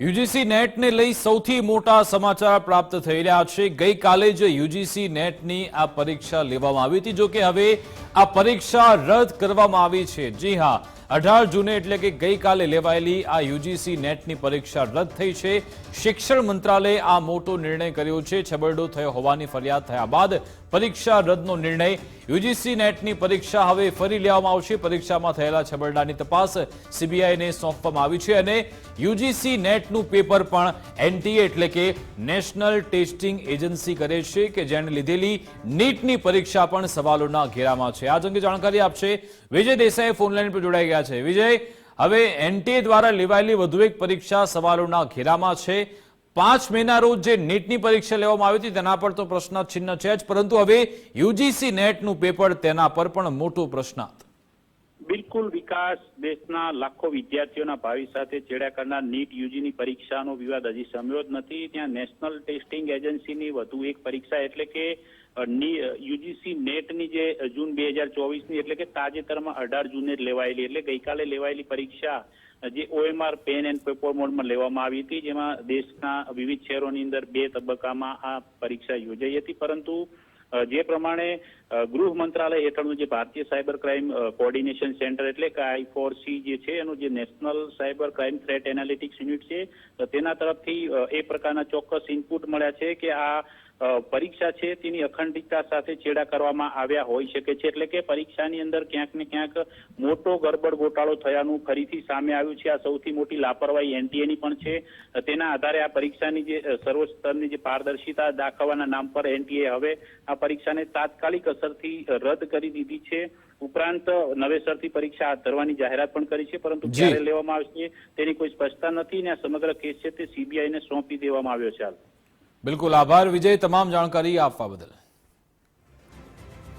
UGC નેટને લઈ સૌથી મોટા સમાચાર પ્રાપ્ત થઈ રહ્યા છે. ગઈકાલે જ યુજીસી નેટની આ પરીક્ષા લેવામાં આવી હતી. જો કે હવે આ પરીક્ષા રદ કરવામાં આવી છે. જી હા અઢાર જૂને એટલે કે ગઈકાલે લેવાયેલી આ યુજીસી નેટની પરીક્ષા રદ થઈ છે. શિક્ષણ મંત્રાલયે આ મોટો નિર્ણય કર્યો છે. છબરડો થયો હોવાની ફરિયાદ થયા બાદ પરીક્ષા રદનો નિર્ણય યુજીસી નેટની પરીક્ષા હવે ફરી લેવામાં આવશે. પરીક્ષામાં થયેલા છબરડાની તપાસ સીબીઆઈને સોંપવામાં આવી છે અને યુજીસી નેટનું પેપર પણ એનટીએ એટલે કે નેશનલ ટેસ્ટિંગ એજન્સી કરે છે કે જેણે લીધેલી નીટની પરીક્ષા પણ સવાલોના ઘેરામાં છે. આ અંગે જાણકારી આપશે વિજય દેસાઈ ફોનલાઈન પર જોડાઈ ગયા છે. વિજય, હવે એનટીએ દ્વારા લેવાયેલી વધુ એક પરીક્ષા સવાલોના ઘેરામાં છે. પાંચ મેના રોજ જે નેટની પરીક્ષા લેવામાં આવી હતી, તેના પર તો પ્રશ્ન ચિહ્ન છે જ. પરંતુ હવે યુજીસી નેટનું પેપર તેના પર પણ મોટો પ્રશ્નાર્થ બિલકુલ વિકાસ દેશના લાખો વિદ્યાર્થીઓના ભાવિ સાથે ચેડા કરનાર નીટ યુજીની પરીક્ષાનો વિવાદ હજી સમ્યો જ નથી. ત્યાં નેશનલ ટેસ્ટિંગ એજન્સીની વધુ એક પરીક્ષા એટલે કે યુજીસી નેટની જે જૂન બે હજાર ચોવીસની એટલે કે તાજેતરમાં અઢાર જૂને લેવાયેલી, એટલે ગઈકાલે લેવાયેલી પરીક્ષા જે ઓએમઆર, પેન એન્ડ પેપર મોડમાં લેવામાં આવી હતી, જેમાં દેશના વિવિધ શહેરોની અંદર બે તબક્કામાં આ પરીક્ષા યોજાઈ હતી. પરંતુ જે પ્રમાણે ગૃહ મંત્રાલય હેઠળનું જે ભારતીય સાયબર ક્રાઇમ કોઓર્ડિનેશન સેન્ટર એટલે કે આઈ ફોર સી જે છે, એનું જે national cyber crime threat analytics unit છે તેના તરફથી એ પ્રકારના ચોક્કસ ઇનપુટ મળ્યા છે કે આ પરીક્ષા છે તેની અખંડિતતા સાથે છેડા કરવામાં આવ્યા હોઈ શકે છે. એટલે કે પરીક્ષાની અંદર ક્યાંક ને ક્યાંક મોટો ગરબડ ગોટાળો થયાનું ફરીથી સામે આવ્યું છે. આ સૌથી મોટી લાપરવાહી એનટીએની પણ છે. તેના આધારે આ પરીક્ષાની જે સર્વોચ્ચ સ્તરની જે પારદર્શિતા દાખવવાના નામ પર એનટીએ હવે આ પરીક્ષાને તાત્કાલિક અસરથી રદ કરી દીધી છે. ઉપરાંત નવેસરથી પરીક્ષા હાથ ધરવાની જાહેરાત પણ કરી છે. પરંતુ. ક્યારે લેવામાં આવશે તેની કોઈ સ્પષ્ટતા નથી અને આ સમગ્ર કેસ છે તે સીબીઆઈને સોંપી દેવામાં આવ્યો છે હાલ. બિલકુલ આભાર વિજય તમામ જાણકારી આપવા બદલ.